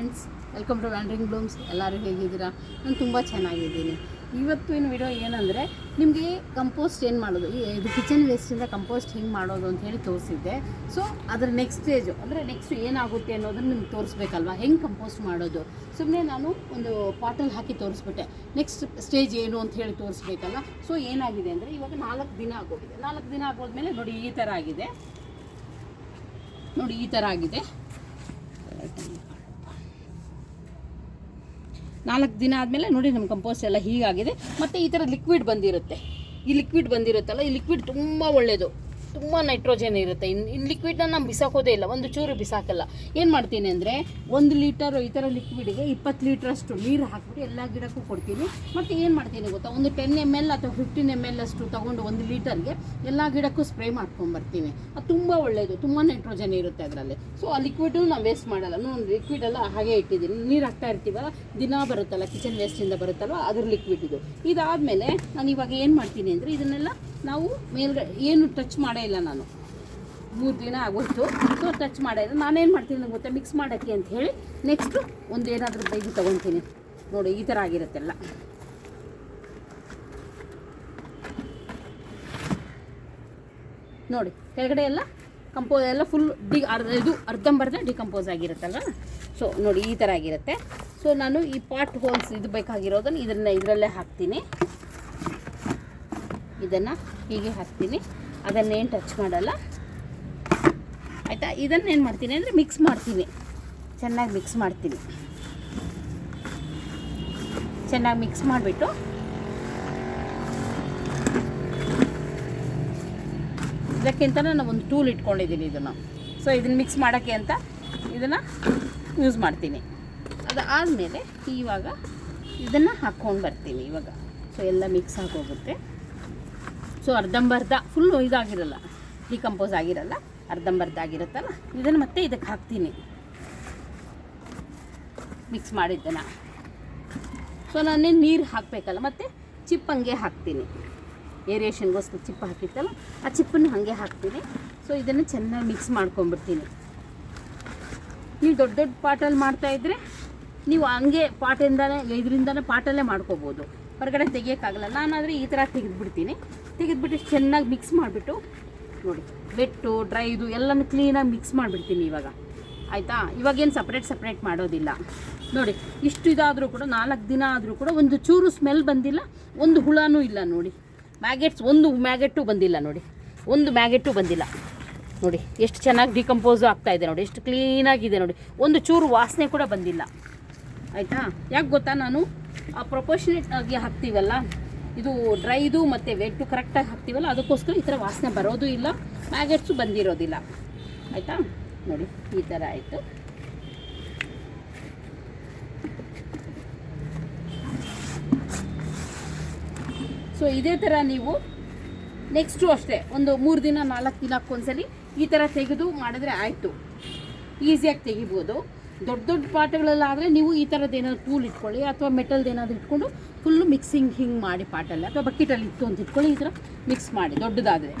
Friends welcome to wandering blooms ಎಲ್ಲರೂ ಹೇಗಿದ್ದೀರಾ? ನಾನು ತುಂಬ ಚೆನ್ನಾಗಿದ್ದೀನಿ. ಇವತ್ತಿನ ವಿಡಿಯೋ ಏನಂದರೆ, ನಿಮಗೆ ಕಂಪೋಸ್ಟ್ ಏನು ಮಾಡೋದು? ಈ- ಇದು ಕಿಚನ್ ವೇಸ್ಟಿಂದ ಕಂಪೋಸ್ಟ್ ಹೆಂಗೆ ಮಾಡೋದು ಅಂತ ಹೇಳಿ ತೋರಿಸಿದ್ದೆ. ಸೊ ಅದರ ನೆಕ್ಸ್ಟ್ ಸ್ಟೇಜು ಅಂದರೆ ನೆಕ್ಸ್ಟ್ ಏನಾಗುತ್ತೆ ಅನ್ನೋದನ್ನು ನಿಮ್ಗೆ ತೋರಿಸ್ಬೇಕಲ್ವಾ? ಹೆಂಗೆ ಕಂಪೋಸ್ಟ್ ಮಾಡೋದು? ಸುಮ್ಮನೆ ನಾನು ಒಂದು ಪಾಟಲ್ಲಿ ಹಾಕಿ ತೋರಿಸ್ಬಿಟ್ಟೆ. ನೆಕ್ಸ್ಟ್ ಸ್ಟೇಜ್ ಏನು ಅಂತ ಹೇಳಿ ತೋರಿಸ್ಬೇಕಲ್ಲ ಸೊ ಏನಾಗಿದೆ ಅಂದರೆ, ಇವಾಗ ನಾಲ್ಕು ದಿನ ಆಗೋಗಿದೆ. ನಾಲ್ಕು ದಿನ ಆಗೋದ್ಮೇಲೆ ನೋಡಿ ಈ ಥರ ಆಗಿದೆ. ನೋಡಿ ಈ ಥರ ಆಗಿದೆ. ನಾಲ್ಕು ದಿನ ಆದಮೇಲೆ ನೋಡಿ ನಮ್ಮ ಕಂಪೋಸ್ಟ್ ಎಲ್ಲ ಹೀಗಾಗಿದೆ. ಮತ್ತು ಈ ಥರ ಲಿಕ್ವಿಡ್ ಬಂದಿರುತ್ತೆ. ಈ ಲಿಕ್ವಿಡ್ ಬಂದಿರುತ್ತಲ್ಲ, ಈ ಲಿಕ್ವಿಡ್ ತುಂಬ ಒಳ್ಳೆಯದು ತುಂಬ ನೈಟ್ರೋಜನ್ ಇರುತ್ತೆ. ಇನ್ನು ಇನ್ ಲಿಕ್ವಿಡ್ನ ನಾನು ಬಿಸಾಕೋದೇ ಇಲ್ಲ. ಒಂದು ಚೂರು ಬಿಸಾಕಲ್ಲ. ಏನು ಮಾಡ್ತೀನಿ ಅಂದರೆ, ಒಂದು ಲೀಟರ್ ಈ ಥರ ಲಿಕ್ವಿಡ್ಗೆ ಇಪ್ಪತ್ತು ಲೀಟ್ರಷ್ಟು ನೀರು ಹಾಕಿಬಿಟ್ಟು ಎಲ್ಲ ಗಿಡಕ್ಕೂ ಕೊಡ್ತೀನಿ. ಮತ್ತು ಏನು ಮಾಡ್ತೀನಿ ಗೊತ್ತಾ? ಒಂದು ಟೆನ್ ಎಂ ಎಲ್ ಅಥವಾ ಫಿಫ್ಟೀನ್ ಎಂ ಎಲ್ ಅಷ್ಟು ತೊಗೊಂಡು ಒಂದು ಲೀಟರ್ಗೆ ಎಲ್ಲ ಗಿಡಕ್ಕೂ ಸ್ಪ್ರೇ ಮಾಡ್ಕೊಂಬರ್ತೀನಿ. ಅದು ತುಂಬ ಒಳ್ಳೆಯದು ತುಂಬ ನೈಟ್ರೋಜನ್ ಇರುತ್ತೆ ಅದರಲ್ಲಿ. ಸೊ ಆ ಲಿಕ್ವಿಡು ನಾವು ವೇಸ್ಟ್ ಮಾಡಲ್ಲ. ನಾನು ಲಿಕ್ವಿಡ್ ಎಲ್ಲ ಹಾಗೆ ಇಟ್ಟಿದ್ದೀನಿ. ನೀರು ಹಾಕ್ತಾ ಇರ್ತೀವಲ್ಲ, ದಿನ ಬರುತ್ತಲ್ಲ ಕಿಚನ್ ವೇಸ್ಟಿಂದ ಬರುತ್ತಲ್ವ, ಅದ್ರ ಲಿಕ್ವಿಡ್ ಇದು. ಇದಾದಮೇಲೆ ನಾನು ಇವಾಗ ಏನು ಮಾಡ್ತೀನಿ ಅಂದರೆ, ಇದನ್ನೆಲ್ಲ ನಾವು ಮೇಲ್ಗಡೆ ಏನು ಟಚ್ ಮಾಡೇ ಇಲ್ಲ ನಾನು. ಮೂರು ದಿನ ಆಗೋಯ್ತು. ಸೊ ಟಚ್ ಮಾಡೇ ಇಲ್ಲ. ನಾನೇನು ಮಾಡ್ತೀನಿ ನಂಗೆ ಗೊತ್ತಾ? ಮಿಕ್ಸ್ ಮಾಡೋಕ್ಕೆ ಅಂತ ಹೇಳಿ ನೆಕ್ಸ್ಟು ಒಂದು ಏನಾದರೂ ಬೈದು ತೊಗೊತೀನಿ ನೋಡಿ, ಈ ಥರ ಆಗಿರುತ್ತೆಲ್ಲ ನೋಡಿ, ಕೆಳಗಡೆ ಎಲ್ಲ ಕಂಪೋಸ್ ಎಲ್ಲ ಫುಲ್ ಡಿ, ಅರ್ಧ, ಇದು ಅರ್ಧಂಬರ್ಧ ಡಿಕಂಪೋಸ್ ಆಗಿರುತ್ತಲ್ಲ? ಸೊ ನೋಡಿ, ಈ ಥರ ಆಗಿರುತ್ತೆ. ಸೊ ನಾನು ಈ ಪಾಟ್ ಹೋಲ್ಸ್ ಇದು ಬೇಕಾಗಿರೋದನ್ನು ಇದನ್ನು ಇದರಲ್ಲೇ ಹಾಕ್ತೀನಿ. ಇದನ್ನು ಹೀಗೆ ಹಾಕ್ತೀನಿ. ಅದನ್ನೇನು ಟಚ್ ಮಾಡಲ್ಲ. ಆಯಿತಾ? ಇದನ್ನೇನು ಮಾಡ್ತೀನಿ ಅಂದರೆ ಮಿಕ್ಸ್ ಮಾಡ್ತೀನಿ. ಚೆನ್ನಾಗಿ ಮಿಕ್ಸ್ ಮಾಡ್ತೀನಿ. ಚೆನ್ನಾಗಿ ಮಿಕ್ಸ್ ಮಾಡಿಬಿಟ್ಟು ಇದಕ್ಕಿಂತ ನಾನು ಒಂದು ಟೂಲ್ ಇಟ್ಕೊಂಡಿದ್ದೀನಿ ಇದನ್ನು. ಸೊ ಇದನ್ನು ಮಿಕ್ಸ್ ಮಾಡೋಕ್ಕೆ ಅಂತ ಇದನ್ನು ಯೂಸ್ ಮಾಡ್ತೀನಿ. ಅದು ಆದಮೇಲೆ ಇವಾಗ ಇದನ್ನು ಹಾಕ್ಕೊಂಡು ಬರ್ತೀನಿ ಇವಾಗ. ಸೊ ಎಲ್ಲ ಮಿಕ್ಸ್ ಆಗೋಗುತ್ತೆ ಸೊ ಅರ್ಧಂಬರ್ಧ ಫುಲ್ಲು ಇದಾಗಿರಲ್ಲ ಡಿಕಂಪೋಸ್ ಆಗಿರಲ್ಲ, ಅರ್ಧಂಬರ್ಧ ಆಗಿರುತ್ತಲ್ಲ, ಇದನ್ನು ಮತ್ತೆ ಇದಕ್ಕೆ ಹಾಕ್ತೀನಿ. ಮಿಕ್ಸ್ ಮಾಡಿದ್ದನ್ನು. ಸೊ ನಾನೇ ನೀರು ಹಾಕಬೇಕಲ್ಲ, ಮತ್ತು ಚಿಪ್ಪ ಹಂಗೆ ಹಾಕ್ತೀನಿ. ಏರಿಯೇಷನ್ಗೋಸ್ಕರ ಚಿಪ್ಪ ಹಾಕಿತ್ತಲ್ಲ, ಆ ಚಿಪ್ಪನ್ನು ಹಾಗೆ ಹಾಕ್ತೀನಿ. ಸೊ ಇದನ್ನು ಚೆನ್ನಾಗಿ ಮಿಕ್ಸ್ ಮಾಡ್ಕೊಂಬಿಡ್ತೀನಿ ನೀವು ದೊಡ್ಡ ದೊಡ್ಡ ಪಾಟಲ್ಲಿ ಮಾಡ್ತಾಯಿದ್ರೆ ನೀವು ಹಂಗೆ ಪಾಟಿಂದಲೇ ಇದರಿಂದಲೇ ಪಾಟಲ್ಲೇ ಮಾಡ್ಕೋಬೋದು. ಹೊರಗಡೆ ತೆಗಿಯೋಕ್ಕಾಗಲ್ಲ. ನಾನಾದರೆ ಈ ಥರ ತೆಗೆದುಬಿಡ್ತೀನಿ. ತೆಗೆದುಬಿಟ್ಟು ಚೆನ್ನಾಗಿ ಮಿಕ್ಸ್ ಮಾಡಿಬಿಟ್ಟು ನೋಡಿ ವೆಟ್ಟು ಡ್ರೈದು ಎಲ್ಲನೂ ಕ್ಲೀನಾಗಿ ಮಿಕ್ಸ್ ಮಾಡಿಬಿಡ್ತೀನಿ ಇವಾಗ. ಆಯಿತಾ? ಇವಾಗೇನು ಸಪ್ರೇಟ್ ಸಪ್ರೇಟ್ ಮಾಡೋದಿಲ್ಲ. ನೋಡಿ, ಇಷ್ಟು ಇದಾದರೂ ಕೂಡ ನಾಲ್ಕು ದಿನ ಆದರೂ ಕೂಡ ಒಂದು ಚೂರು ಸ್ಮೆಲ್ ಬಂದಿಲ್ಲ, ಒಂದು ಹುಳನೂ ಇಲ್ಲ ನೋಡಿ. ಮ್ಯಾಗೆಟ್ಸ್ ಒಂದು ಮ್ಯಾಗೆಟ್ಟು ಬಂದಿಲ್ಲ ನೋಡಿ. ಒಂದು ಮ್ಯಾಗೆಟ್ಟು ಬಂದಿಲ್ಲ. ನೋಡಿ, ಎಷ್ಟು ಚೆನ್ನಾಗಿ ಡಿಕಂಪೋಸು ಆಗ್ತಾ ಇದೆ ನೋಡಿ, ಎಷ್ಟು ಕ್ಲೀನಾಗಿದೆ ನೋಡಿ. ಒಂದು ಚೂರು ವಾಸನೆ ಕೂಡ ಬಂದಿಲ್ಲ. ಆಯಿತಾ? ಯಾಕೆ ಗೊತ್ತಾ ನಾನು? ಆ ಪ್ರೊಪೋರ್ಷನೇಟ್ ಆಗಿ ಹಾಕ್ತೀವಲ್ಲ? ಇದು ಡ್ರೈದು ಮತ್ತು ವೆಟ್ಟು ಕರೆಕ್ಟಾಗಿ ಹಾಕ್ತೀವಲ್ಲ, ಅದಕ್ಕೋಸ್ಕರ ಈ ಥರ ವಾಸನೆ ಬರೋದು ಇಲ್ಲ. ಮ್ಯಾಗೆಟ್ಸು ಬಂದಿರೋದಿಲ್ಲ. ಆಯಿತಾ? ನೋಡಿ, ಈ ಥರ ಆಯಿತು. ಸೊ ಇದೇ ಥರ ನೀವು ನೆಕ್ಸ್ಟು ಅಷ್ಟೇ, ಒಂದು ಮೂರು ದಿನ ನಾಲ್ಕು ದಿನಕ್ಕೊಂದ್ಸಲಿ ಈ ಥರ ತೆಗೆದು ಮಾಡಿದ್ರೆ ಆಯಿತು. ಈಸಿಯಾಗಿ ತೆಗಿಬೋದು. ದೊಡ್ಡ ದೊಡ್ಡ ಪಾಟ್ಗಳಲ್ಲಾದರೆ ನೀವು ಈ ಥರದ್ದು ಏನಾದ್ರು ಟೂಲ್ ಇಟ್ಕೊಳ್ಳಿ ಅಥವಾ ಮೆಟಲ್ದು ಏನಾದರೂ ಇಟ್ಕೊಂಡು ಫುಲ್ಲು ಮಿಕ್ಸಿಂಗ್ ಹಿಂಗೆ ಮಾಡಿ ಪಾಟಲ್ಲಿ ಅಥವಾ ಬಕೆಟಲ್ಲಿ ಇತ್ತು ಅಂತ ಇಟ್ಕೊಳ್ಳಿ, ಈ ಥರ ಮಿಕ್ಸ್ ಮಾಡಿ, ದೊಡ್ಡದಾದರೆ.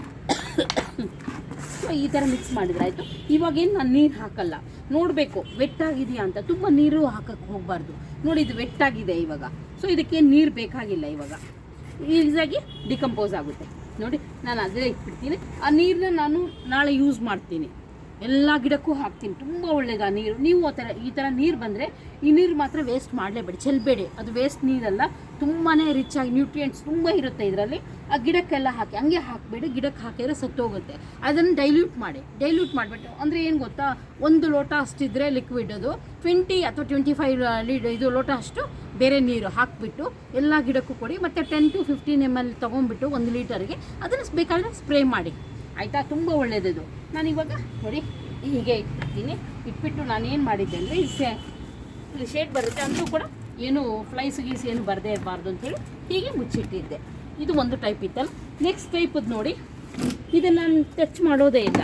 ಈ ಥರ ಮಿಕ್ಸ್ ಮಾಡಿದ್ರೆ ಆಯಿತು. ಇವಾಗೇನು ನಾನು ನೀರು ಹಾಕಲ್ಲ. ನೋಡಬೇಕು ವೆಟ್ಟಾಗಿದೆಯಾ ಅಂತ. ತುಂಬ ನೀರು ಹಾಕಕ್ಕೆ ಹೋಗಬಾರ್ದು. ನೋಡಿ, ಇದು ವೆಟ್ಟಾಗಿದೆ ಇವಾಗ. ಸೊ ಇದಕ್ಕೆ ನೀರು ಬೇಕಾಗಿಲ್ಲ ಇವಾಗ. ಈಸಿಯಾಗಿ ಡಿಕಂಪೋಸ್ ಆಗುತ್ತೆ. ನೋಡಿ, ನಾನು ಅದೇ ಇಟ್ಬಿಡ್ತೀನಿ. ಆ ನೀರನ್ನ ನಾನು ನಾಳೆ ಯೂಸ್ ಮಾಡ್ತೀನಿ. ಎಲ್ಲ ಗಿಡಕ್ಕೂ ಹಾಕ್ತೀನಿ. ತುಂಬ ಒಳ್ಳೇದು ಆ ನೀರು. ನೀವು ಆ ಥರ ಈ ಥರ ನೀರು ಬಂದರೆ ಈ ನೀರು ಮಾತ್ರ ವೇಸ್ಟ್ ಮಾಡಲೇಬೇಡಿ. ಚೆಲ್ಲಬೇಡಿ ಅದು ವೇಸ್ಟ್ ನೀರಲ್ಲ ತುಂಬಾ ರಿಚ್ ಆಗಿ ನ್ಯೂಟ್ರಿಯೆಂಟ್ಸ್ ತುಂಬ ಇರುತ್ತೆ ಇದರಲ್ಲಿ. ಆ ಗಿಡಕ್ಕೆಲ್ಲ ಹಾಕಿ, ಹಂಗೆ ಹಾಕಬೇಡಿ. ಗಿಡಕ್ಕೆ ಹಾಕಿದ್ರೆ ಸತ್ತೋಗುತ್ತೆ. ಅದನ್ನು ಡೈಲ್ಯೂಟ್ ಮಾಡಿ. ಡೈಲ್ಯೂಟ್ ಮಾಡಿಬಿಟ್ಟು, ಅಂದರೆ ಏನು ಗೊತ್ತಾ? ಒಂದು ಲೋಟ ಅಷ್ಟಿದ್ರೆ ಲಿಕ್ವಿಡ್ ಅದು. ಟ್ವೆಂಟಿ ಅಥವಾ ಟ್ವೆಂಟಿ ಫೈವ್ ಲೀಡ್ ಇದು ಲೋಟ ಅಷ್ಟು ಬೇರೆ ನೀರು ಹಾಕಿಬಿಟ್ಟು, ಎಲ್ಲ ಗಿಡಕ್ಕೂ ಕೊಡಿ. ಮತ್ತು ten to fifteen M L ತೊಗೊಂಡ್ಬಿಟ್ಟು ಒಂದು ಲೀಟರ್ಗೆ ಅದನ್ನು ಬೇಕಾದರೆ ಸ್ಪ್ರೇ ಮಾಡಿ. ಆಯಿತಾ? ತುಂಬ ಒಳ್ಳೆಯದು ನಾನು ಇವಾಗ ನೋಡಿ, ಹೀಗೆ ಇಟ್ಬಿಡ್ತೀನಿ. ಇಟ್ಬಿಟ್ಟು ನಾನು ಏನು ಮಾಡಿದ್ದೆ ಅಂದರೆ ಇಲ್ಲಿ ಶೇಡ್ ಬರುತ್ತೆ ಅಂತೂ ಕೂಡ ಏನು ಫ್ಲೈಸ್ ಗೀಸ್ ಏನು ಬರದೇ ಇರಬಾರ್ದು ಅಂತೇಳಿ ಹೀಗೆ ಮುಚ್ಚಿಟ್ಟಿದ್ದೆ. ಇದು ಒಂದು ಟೈಪ್ ಇತ್ತಲ್ಲ. ನೆಕ್ಸ್ಟ್ ಟೈಪದ್ದು ನೋಡಿ. ಇದನ್ನು ನಾನು ಟಚ್ ಮಾಡೋದೇ ಇಲ್ಲ.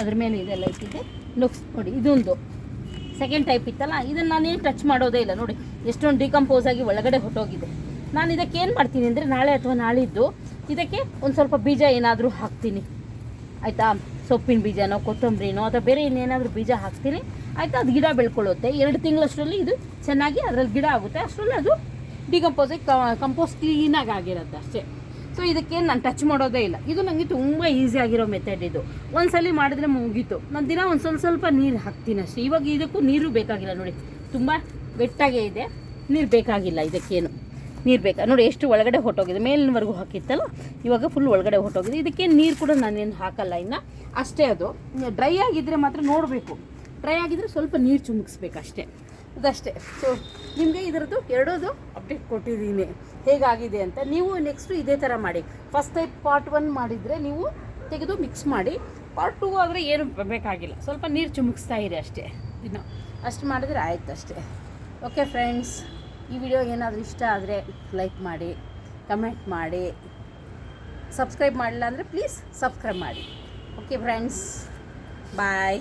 ಅದ್ರ ಮೇಲೆ ಇದೆಲ್ಲ ಇಟ್ಟಿದ್ದೆ. ನೆಕ್ಸ್ಟ್ ನೋಡಿ, ಇದೊಂದು. ಸೆಕೆಂಡ್ ಟೈಪ್ ಇತ್ತಲ್ಲ, ಇದನ್ನು ನಾನೇನು ಟಚ್ ಮಾಡೋದೇ ಇಲ್ಲ. ನೋಡಿ, ಎಷ್ಟೊಂದು ಡಿಕಂಪೋಸ್ ಆಗಿ ಒಳಗಡೆ ಹೊಟ್ಟೋಗಿದೆ ನಾನು ಇದಕ್ಕೆ ಏನು ಮಾಡ್ತೀನಿ ಅಂದರೆ ನಾಳೆ ಅಥವಾ ನಾಳಿದ್ದು ಇದಕ್ಕೆ ಒಂದು ಸ್ವಲ್ಪ ಬೀಜ ಏನಾದರೂ ಹಾಕ್ತೀನಿ. ಆಯಿತಾ? ಸೊಪ್ಪಿನ ಬೀಜನೋ, ಕೊತ್ತಂಬರಿನೋ, ಅಥವಾ ಬೇರೆ ಇನ್ನೇನಾದರೂ ಬೀಜ ಹಾಕ್ತೀನಿ. ಆಯಿತಾ? ಅದು ಗಿಡ ಬೆಳ್ಕೊಳ್ಳುತ್ತೆ. ಎರಡು ತಿಂಗಳಷ್ಟರಲ್ಲಿ ಇದು ಚೆನ್ನಾಗಿ ಅದರಲ್ಲಿ ಗಿಡ ಆಗುತ್ತೆ. ಅಷ್ಟರಲ್ಲಿ ಅದು ಡಿಕಂಪೋಸ್ ಕಂಪೋಸ್ಟ್ ಕ್ಲೀನಾಗಿ ಆಗಿರುತ್ತೆ ಅಷ್ಟೇ. ಸೊ ಇದಕ್ಕೇನು ನಾನು ಟಚ್ ಮಾಡೋದೇ ಇಲ್ಲ. ಇದು ನನಗೆ ತುಂಬ ಈಸಿ ಆಗಿರೋ ಮೆಥಡ್ ಇದು. ಒಂದ್ಸಲಿ ಮಾಡಿದ್ರೆ ಮುಗೀತು. ನಾನು ದಿನ ಒಂದು ಸ್ವಲ್ಪ ಸ್ವಲ್ಪ ನೀರು ಹಾಕ್ತೀನಿ ಅಷ್ಟೇ. ಇವಾಗ ಇದಕ್ಕೂ ನೀರು ಬೇಕಾಗಿಲ್ಲ ನೋಡಿ. ತುಂಬ ಬೆಟ್ಟಾಗೇ ಇದೆ. ನೀರು ಬೇಕಾಗಿಲ್ಲ ಇದಕ್ಕೇನು. ನೀರು ಬೇಕಾ ನೋಡಿ ಎಷ್ಟು ಒಳಗಡೆ ಹೊಟ್ಟೋಗಿದೆ ಮೇಲಿನವರೆಗೂ ಹಾಕಿತ್ತಲ್ಲ, ಇವಾಗ ಫುಲ್ ಒಳಗಡೆ ಹೊಟ್ಟೋಗಿದೆ ಇದಕ್ಕೆ ನೀರು ಕೂಡ ನಾನೇನು ಹಾಕಲ್ಲ ಇನ್ನು. ಅಷ್ಟೇ ಅದು. ಡ್ರೈ ಆಗಿದ್ದರೆ ಮಾತ್ರ ನೋಡಬೇಕು. ಡ್ರೈ ಆಗಿದ್ದರೆ ಸ್ವಲ್ಪ ನೀರು ಚುಮುಕ್ಸ್ಬೇಕಷ್ಟೇ ಅದಷ್ಟೇ. ಸೊ ನಿಮಗೆ ಇದರದ್ದು ಎರಡೋದು ಅಪ್ಡೇಟ್ ಕೊಟ್ಟಿದ್ದೀನಿ. ಹೇಗಾಗಿದೆ ಅಂತ ನೀವು ನೆಕ್ಸ್ಟು ಇದೇ ಥರ ಮಾಡಿ. ಫಸ್ಟ್ ಟೈಪ್ ಪಾರ್ಟ್ ಒನ್ ಮಾಡಿದರೆ ನೀವು ತೆಗೆದು ಮಿಕ್ಸ್ ಮಾಡಿ. ಪಾರ್ಟ್ ಟೂ ಆದರೆ ಏನು ಬೇಕಾಗಿಲ್ಲ. ಸ್ವಲ್ಪ ನೀರು ಚುಮುಕ್ಸ್ತಾ ಇದೆ ಅಷ್ಟೇ. ಇನ್ನು ಅಷ್ಟು ಮಾಡಿದರೆ ಆಯ್ತು ಅಷ್ಟೇ ಓಕೆ ಫ್ರೆಂಡ್ಸ್ ಈ ವಿಡಿಯೋ ಏನಾದರೂ ಇಷ್ಟ ಆದರೆ ಲೈಕ್ ಮಾಡಿ ಕಮೆಂಟ್ ಮಾಡಿ ಸಬ್ಸ್ಕ್ರೈಬ್ ಮಾಡಿಲ್ಲ ಅಂದರೆ ಪ್ಲೀಸ್ ಸಬ್ಸ್ಕ್ರೈಬ್ ಮಾಡಿ. Okay friends bye